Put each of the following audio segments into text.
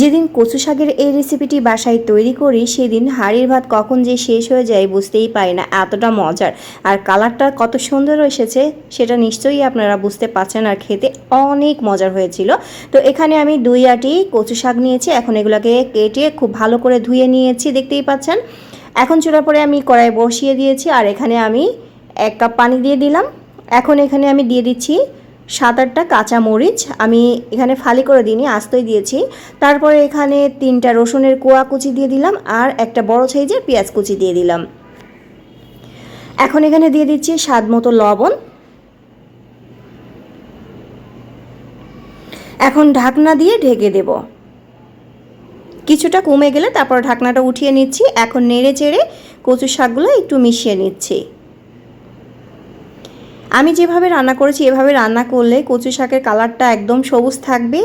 যেদিন কচু শাকের এই রেসিপিটি বাসায় তৈরি করি, সেদিন হাঁড়ির ভাত কখন যে শেষ হয়ে যায় বুঝতেই পারি না, এতটা মজার। আর কালারটা কত সুন্দর এসেছে, সেটা নিশ্চয়ই আপনারা বুঝতে পারছেন আর খেতে অনেক মজার হয়েছিল। তো এখানে আমি দুই আটি কচু শাক নিয়েছি, এখন এগুলোকে কেটে খুব ভালো করে ধুয়ে নিয়েছি, দেখতেই পাচ্ছেন। এখন চুলার পরে আমি কড়াই বসিয়ে দিয়েছি, আর এখানে আমি এক কাপ পানি দিয়ে দিলাম। এখন এখানে আমি দিয়ে দিচ্ছি সাত আটটা কাঁচা মরিচ আমি এখানে ফালি করে দিইনি, আস্তই দিয়েছি। তারপরে এখানে তিনটা রসুনের কোয়া কুচি দিয়ে দিলাম আর একটা বড় সাইজের পেঁয়াজ কুচি দিয়ে দিলাম। এখন এখানে দিয়ে দিচ্ছি স্বাদ মতো লবণ। এখন ঢাকনা দিয়ে ঢেকে দেব। কিছুটা কমে গেলে তারপর ঢাকনাটা উঠিয়ে নিচ্ছি। এখন নেড়ে চেড়ে কচু শাকগুলো একটু মিশিয়ে নিচ্ছি। আমি যেভাবে রান্না করেছি, এভাবে রান্না করলে কচু শাকের কালারটা একদম সবুজ থাকবে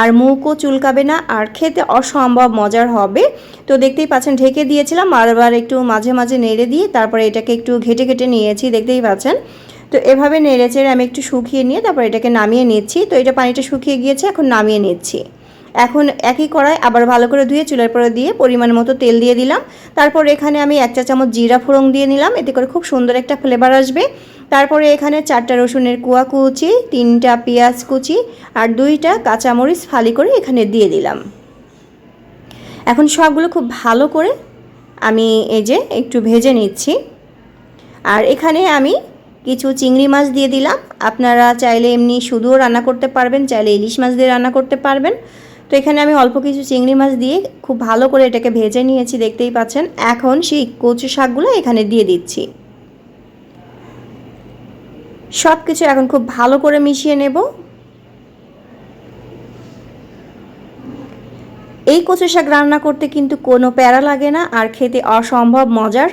আর মুখও চুলকাবে না আর খেতে অসম্ভব মজার হবে। তো দেখতেই পাচ্ছেন, ঢেকে দিয়েছিলাম, বারবার একটু মাঝে মাঝে নেড়ে দিয়ে তারপরে এটাকে একটু ঘেটে ঘেটে নিয়েছি, দেখতেই পাচ্ছেন। তো এভাবে নেড়ে চেড়ে আমি একটু শুকিয়ে নিয়ে তারপর এটাকে নামিয়ে নিচ্ছি। তো এটা পানিটা শুকিয়ে গিয়েছে, এখন নামিয়ে নিচ্ছি। এখন একই কড়াই আবার ভালো করে ধুয়ে চুলার পরে দিয়ে পরিমাণ মতো তেল দিয়ে দিলাম। তারপর এখানে আমি এক চা চামচ জিরা ফোড়ন দিয়ে নিলাম, এতে করে খুব সুন্দর একটা ফ্লেভার আসবে। তারপরে এখানে চারটা রসুনের কুয়া কুচি, তিনটা পেঁয়াজ কুচি আর দুইটা কাঁচামরিচ ফালি করে এখানে দিয়ে দিলাম। এখন সবগুলো খুব ভালো করে আমি এই যে একটু ভেজে নিচ্ছি। আর এখানে আমি কিছু চিংড়ি মাছ দিয়ে দিলাম। আপনারা চাইলে এমনি শুধুও রান্না করতে পারবেন, চাইলে ইলিশ মাছ দিয়ে রান্না করতে পারবেন। তো এখানে আমি অল্প কিছু চিংড়ি মাছ দিয়ে খুব ভালো করে এটাকে ভেজে নিয়েছি, দেখতেই পাচ্ছেন। এখন সেই কচু শাকগুলো এখানে দিয়ে দিচ্ছি। সব কিছু এখন খুব ভালো করে মিশিয়ে নেব। এই কচু শাক রান্না করতে কিন্তু কোনো প্যারা লাগে না, আর খেতে অসম্ভব মজার।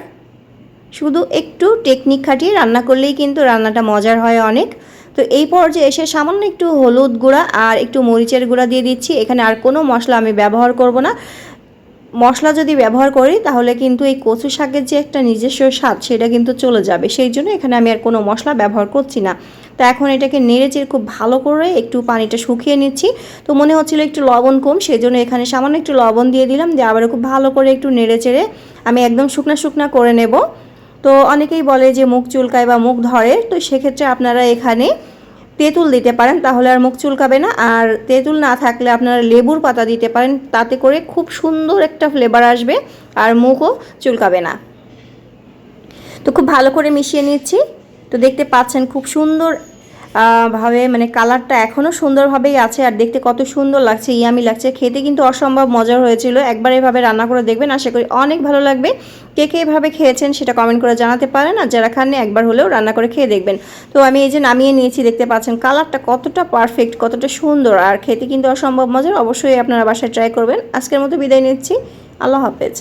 শুধু একটু টেকনিক খাটিয়ে রান্না করলেই কিন্তু রান্নাটা মজার হয় অনেক। তো এই পর্যায়ে এসে সামান্য একটু হলুদ গুঁড়া আর একটু মরিচের গুঁড়া দিয়ে দিচ্ছি। এখানে আর কোনো মশলা আমি ব্যবহার করব না। মশলা যদি ব্যবহার করি, তাহলে কিন্তু এই কচু শাকের যে একটা নিজস্ব স্বাদ, সেটা কিন্তু চলে যাবে। সেই জন্য এখানে আমি আর কোনো মশলা ব্যবহার করছি না। তো এখন এটাকে নেড়ে চেড়ে খুব ভালো করে একটু পানিটা শুকিয়ে নিচ্ছি। তো মনে হচ্ছিল একটু লবণ কম, সেই জন্য এখানে সামান্য একটু লবণ দিয়ে দিলাম। দিয়ে আবার খুব ভালো করে একটু নেড়ে চেড়ে আমি একদম শুকনা শুকনা করে নেব। তো অনেকেই বলে যে মুখ চুলকায় বা মুখ ধরে, তো সেক্ষেত্রে আপনারা এখানে তেঁতুল দিতে পারেন, তাহলে আর মুখ চুলকাবে না। আর তেঁতুল না থাকলে আপনারা লেবুর পাতা দিতে পারেন, তাতে করে খুব সুন্দর একটা ফ্লেভার আসবে আর মুখও চুলকাবে না। তো খুব ভালো করে মিশিয়ে নিচ্ছি। তো দেখতে পাচ্ছেন খুব সুন্দর ভাবে মানে কালারটা এখনও সুন্দরভাবেই আছে আর দেখতে কত সুন্দর লাগছে, ইয়ামি লাগছে। খেতে কিন্তু অসম্ভব মজার হয়েছিল। একবার এভাবে রান্না করে দেখবেন, আশা করি অনেক ভালো লাগবে। কে কে এভাবে খেয়েছেন সেটা কমেন্ট করে জানাতে পারেন আর যারা খাননি, একবার হলেও রান্না করে খেয়ে দেখবেন। তো আমি এই যে নামিয়ে নিয়েছি, দেখতে পাচ্ছেন কালারটা কতটা পারফেক্ট কতটা সুন্দর আর খেতে কিন্তু অসম্ভব মজার, অবশ্যই আপনারা বাসায় ট্রাই করবেন। আজকের মতো বিদায় নিচ্ছি। আল্লাহ হাফেজ।